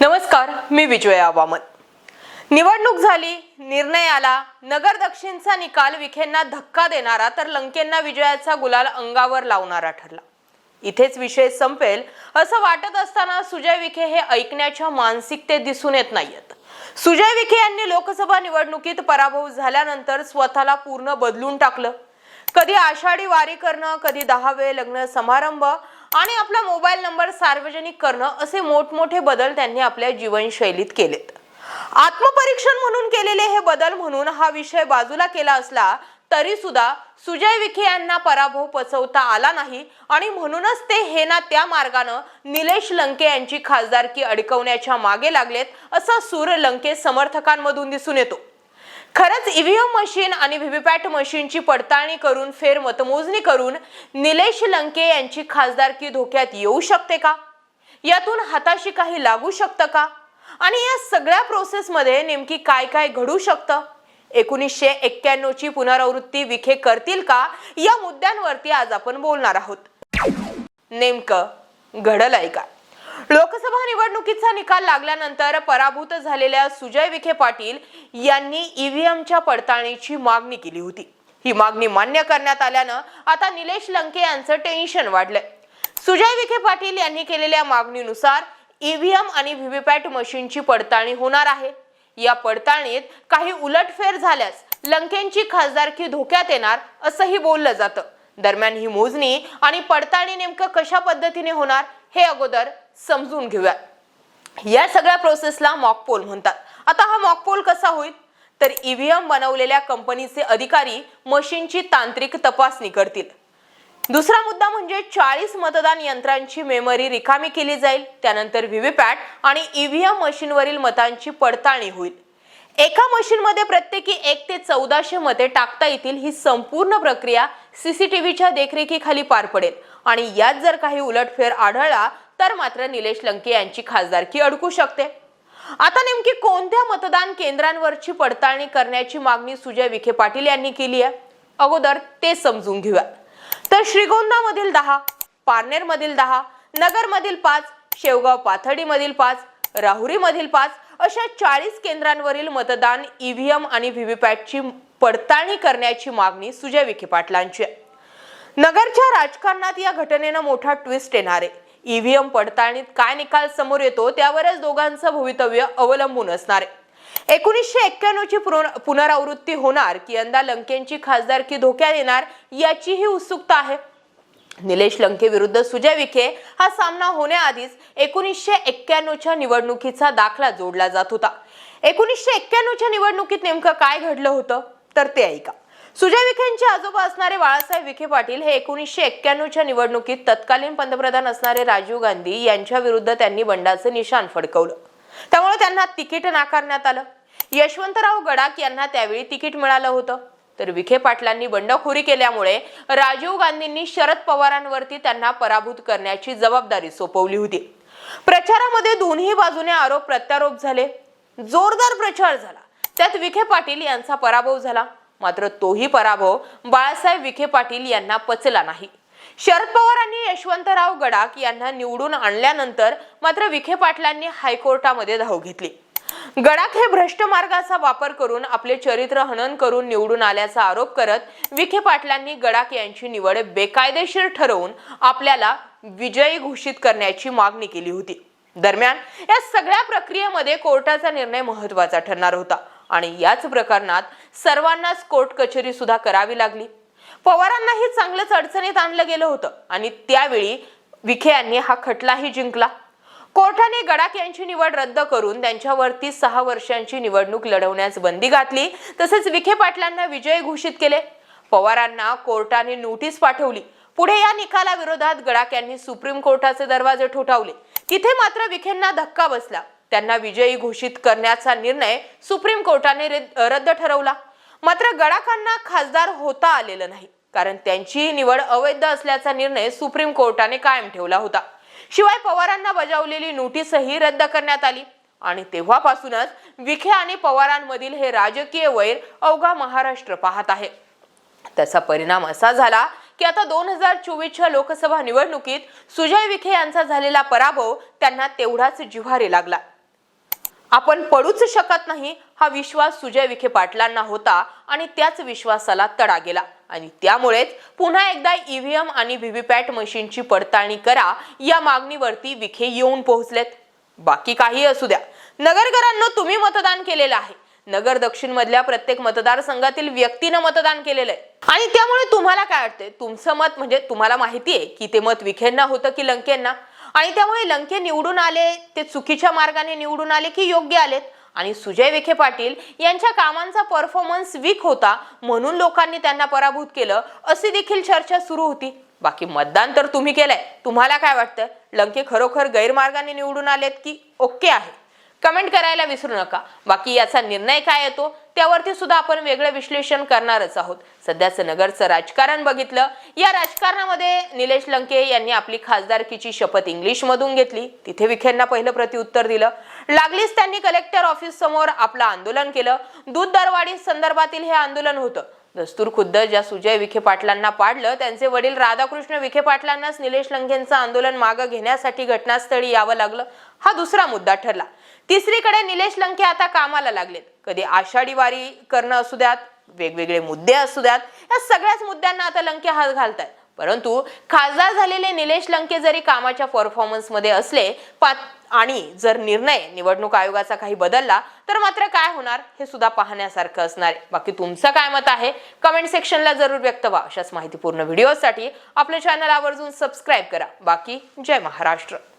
नमस्कार मी विजया वामन. निवडणूक झाली निर्णय आला. नगर दक्षिणचा निकाल विखेंना धक्का देणारा तर लंकेंना विजयाचा गुलाल अंगावर लावणारा ठरला. इथेच विषय संपेल. असं वाटत असताना सुजय विखे हे ऐकण्याच्या मानसिकतेत दिसून येत नाहीयेत. सुजय विखे यांनी लोकसभा निवडणुकीत पराभव झाल्यानंतर स्वतःला पूर्ण बदलून टाकलं. कधी आषाढी वारी करणं कधी दहावे लग्न समारंभ आणि आपला मोबाईल नंबर सार्वजनिक करणं असे मोठमोठे बदल त्यांनी आपल्या जीवनशैलीत केलेत. आत्मपरीक्षण म्हणून केलेले हे बदल म्हणून हा विषय बाजूला केला असला तरी सुद्धा सुजय विखे यांना पराभव पचवता आला नाही आणि म्हणूनच ते हे ना त्या मार्गानं निलेश लंके यांची खासदारकी अडकवण्याच्या मागे लागलेत असा सूर लंके समर्थकांमधून दिसून येतो. खरंच ईव्हीएम मशीन आणि व्हीव्हीपॅट मशीनची पडताळणी करून फेर मतमोजणी करून निलेश लंके यांची खासदारकी धोक्यात येऊ शकते का? यातून हाताशी काही लागू शकतं का? आणि या सगळ्या प्रोसेसमध्ये नेमकी काय काय घडू शकतं? एकोणीसशे एक्क्याण्णवची पुनरावृत्ती विखे करतील का? या मुद्द्यांवरती आज आपण बोलणार आहोत. नेमकं घडलंय का लोकसभा निवडणुकीचा निकाल लागल्यानंतर पराभूत झालेल्या सुजय विखे पाटील यांनी ईव्हीएमच्या पडताळणीची मागणी केली होती. ही मागणी मान्य करण्यात आल्यानं आता निलेश लंके यांचं टेन्शन वाढलंय. सुजय विखे पाटील यांनी केलेल्या मागणीनुसार ईव्हीएम आणि व्हीव्हीपॅट मशीनची पडताळणी होणार आहे. या पडताळणीत काही उलटफेर झाल्यास लंकेंची खासदारकी धोक्यात येणार असंही बोललं जातं. दरम्यान ही मोजणी आणि पडताळणी नेमकं कशा पद्धतीने होणार हे अगोदर समजून घेऊया. या सगळ्या प्रोसेसला मॉकपोल म्हणतात. आता हा मॉकपोल कसा होईल? तर ईव्हीएम बनवलेल्या कंपनीचे अधिकारी मशीनची तांत्रिक तपासणी करतील. दुसरा मुद्दा म्हणजे चाळीस मतदान यंत्रांची मेमरी रिकामी केली जाईल. त्यानंतर व्हीव्हीपॅट आणि ईव्हीएम मशीनवरील मतांची पडताळणी होईल. एका मशीनमध्ये प्रत्येकी एक ते चौदाशे मते टाकता येतील ही संपूर्ण प्रक्रिया सीसीटीव्हीच्या देखरेखीखाली पार पडेल. आणि यात जर काही उलटफेर आढळला तर मात्र निलेश लंके यांची खासदारकी अडकू शकते. आता नेमकी कोणत्या मतदान केंद्रांवरची पडताळणी करण्याची मागणी सुजय विखे पाटील यांनी केली आहे? अगोदर ते समजून घेऊया तर श्रीगोंदामधील दहा पारनेरमधील दहा नगरमधील पाच शेवगाव पाथडीमधील पाच राहुरीमधील पाच अशा चाळीस केंद्रांवरील मतदान ईव्हीएम आणि व्हीव्हीपॅटची पडताळणी करण्याची मागणी सुजय विखे पाटलांची आहे. नगरच्या राजकारणात या घटनेनं मोठा ट्विस्ट येणार आहे. ईव्हीएम पडताळणीत काय निकाल समोर येतो त्यावरच दोघांचं भवितव्य अवलंबून असणार आहे. एकोणीसशे एक्क्याण्णव ची पुनरावृत्ती होणार की यंदा लंकेंची खासदारकी धोक्यात येणार याचीही उत्सुकता आहे. निलेश लंके विरुद्ध सुजय विखे हा सामना होण्याआधीच एकोणीसशे एक्क्याण्णवच्या निवडणुकीचा दाखला जोडला जात होता. एकोणीसशे एक्क्याण्णवच्या निवडणुकीत नेमकं काय घडलं होतं? तर ते ऐका. सुजय विखेंचे आजोबा असणारे बाळासाहेब विखे पाटील हे एकोणीसशे एक्क्याण्णवच्या निवडणुकीत तत्कालीन पंतप्रधान असणारे राजीव गांधी यांच्या विरुद्ध त्यांनी बंडाचं निशाण फडकवलं. त्यामुळे त्यांना तिकीट नाकारण्यात आलं. यशवंतराव गडाख यांना त्यावेळी तिकीट मिळालं होतं. तर विखे पाटलांनी बंडखोरी केल्यामुळे राजीव गांधींनी शरद पवारांवरती त्यांना पराभूत करण्याची जबाबदारी सोपवली होती. प्रचारामध्ये दोन्ही बाजूने आरोप प्रत्यारोप झाले. जोरदार प्रचार झाला. त्यात विखे पाटील यांचा पराभव झाला. मात्र तोही पराभव बाळासाहेब विखे पाटील यांना पचला नाही. शरद पवारांनी यशवंतराव गडाख यांना निवडून आणल्यानंतर मात्र विखे पाटलांनी हायकोर्टामध्ये धाव घेतली. गडाख हे भ्रष्ट मार्गाचा वापर करून आपले चरित्र हनन करून निवडून आल्याचा आरोप करत विखे पाटलांनी गडाख यांची निवड बेकायदेशीर ठरवून आपल्याला विजयी घोषित करण्याची मागणी केली होती. दरम्यान या सगळ्या प्रक्रियेमध्ये कोर्टाचा निर्णय महत्त्वाचा ठरणार होता आणि याच प्रकरणात सर्वांनाच कोर्ट कचेरी सुद्धा करावी लागली. पवारांनाही चांगलंच अडचणीत आणलं गेलं होतं आणि त्यावेळी विखे यांनी हा खटलाही जिंकला. कोर्टाने गडाख यांची निवड रद्द करून त्यांच्यावरती सहा वर्षांची निवडणूक लढवण्यास बंदी घातली. तसेच विखे पाटलांना विजय घोषित केले. पवारांना कोर्टाने नोटीस पाठवली. पुढे या निकालाविरोधात गडाख यांनी सुप्रीम कोर्टाचे दरवाजे ठोठावले. तिथे मात्र विखेंना धक्का बसला. त्यांना विजयी घोषित करण्याचा निर्णय सुप्रीम कोर्टाने रद्द ठरवला. मात्र गडाखांना खासदार होता आलेलं नाही कारण त्यांची निवड अवैध असल्याचा निर्णय सुप्रीम कोर्टाने कायम ठेवला होता. शिवाय पवारांना बजावलेली नोटीसही रद्द करण्यात आली आणि तेव्हापासूनच विखे आणि पवारांमधील हे राजकीय वैर अवघा महाराष्ट्र पाहत आहे. त्याचा परिणाम असा झाला की आता दोन हजार चोवीसच्या लोकसभा निवडणुकीत सुजय विखे यांचा झालेला पराभव त्यांना तेवढाच जिव्हारी लागला. आपण पडूच शकत नाही हा विश्वास सुजय विखे पाटलांना होता आणि त्याच विश्वासाला तडा गेला. आणि त्यामुळेच पुन्हा एकदा ईव्हीएम आणि व्हीव्हीपॅट मशीनची पडताळणी करा या मागणीवरती विखे येऊन पोहोचलेत. बाकी काही असू द्या. नगरकरांना तुम्ही मतदान केलेलं आहे. नगर दक्षिण मधल्या प्रत्येक मतदारसंघातील व्यक्तीनं मतदान केलेलं आहे. आणि त्यामुळे तुम्हाला काय वाटतंय? तुमचं मत म्हणजे तुम्हाला माहिती आहे की ते मत विखेंना होतं की लंकेंना? आणि त्यामुळे लंके निवडून आले ते चुकीच्या मार्गाने निवडून आले की योग्य आलेत. आणि सुजय विखे पाटील यांच्या कामांचा परफॉर्मन्स वीक होता म्हणून लोकांनी त्यांना पराभूत केलं अशी देखील चर्चा सुरू होती. बाकी मतदान तर तुम्ही केलंय. तुम्हाला काय वाटतं लंके खरोखर गैरमार्गाने निवडून आलेत की ओके आहे? कमेंट करायला विसरू नका. बाकी याचा निर्णय काय येतो? त्यावरती सुद्धा आपण वेगळं विश्लेषण करणारच आहोत. सध्याचं नगरचं राजकारण बघितलं. या राजकारणामध्ये निलेश लंके यांनी आपली खासदारकीची शपथ इंग्लिश मधून घेतली. तिथे विखेंना पहिलं प्रत्युत्तर दिलं. लागलीच त्यांनी कलेक्टर ऑफिस समोर आपलं आंदोलन केलं. दूध दरवाढी संदर्भातील हे आंदोलन होतं. दस्तूर खुद्द ज्या सुजय विखे पाटलांना पाडलं त्यांचे वडील राधाकृष्ण विखे पाटलांनाच निलेश लंकेंचं आंदोलन मागं घेण्यासाठी घटनास्थळी यावं लागलं. हा दुसरा मुद्दा ठरला. तिसरीकडे निलेश लंके आता कामाला लागलेत. कधी आषाढी वारी करणं असू द्यात वेगवेगळे मुद्दे असू द्यात या सगळ्याच मुद्द्यांना आता लंके हात घालतात परंतु खासदार झालेले निलेश लंके जरी कामाच्या परफॉर्मन्समध्ये असले पा- आणि जर निर्णय निवडणूक आयोगाचा काही बदलला तर मात्र काय होणार हे सुद्धा पाहण्यासारखं असणार आहे. बाकी तुमचं काय मत आहे? कमेंट सेक्शनला जरूर व्यक्त व्हा. अशाच माहितीपूर्ण व्हिडिओसाठी आपल्या चॅनल आवर्जून सबस्क्राईब करा. बाकी जय महाराष्ट्र.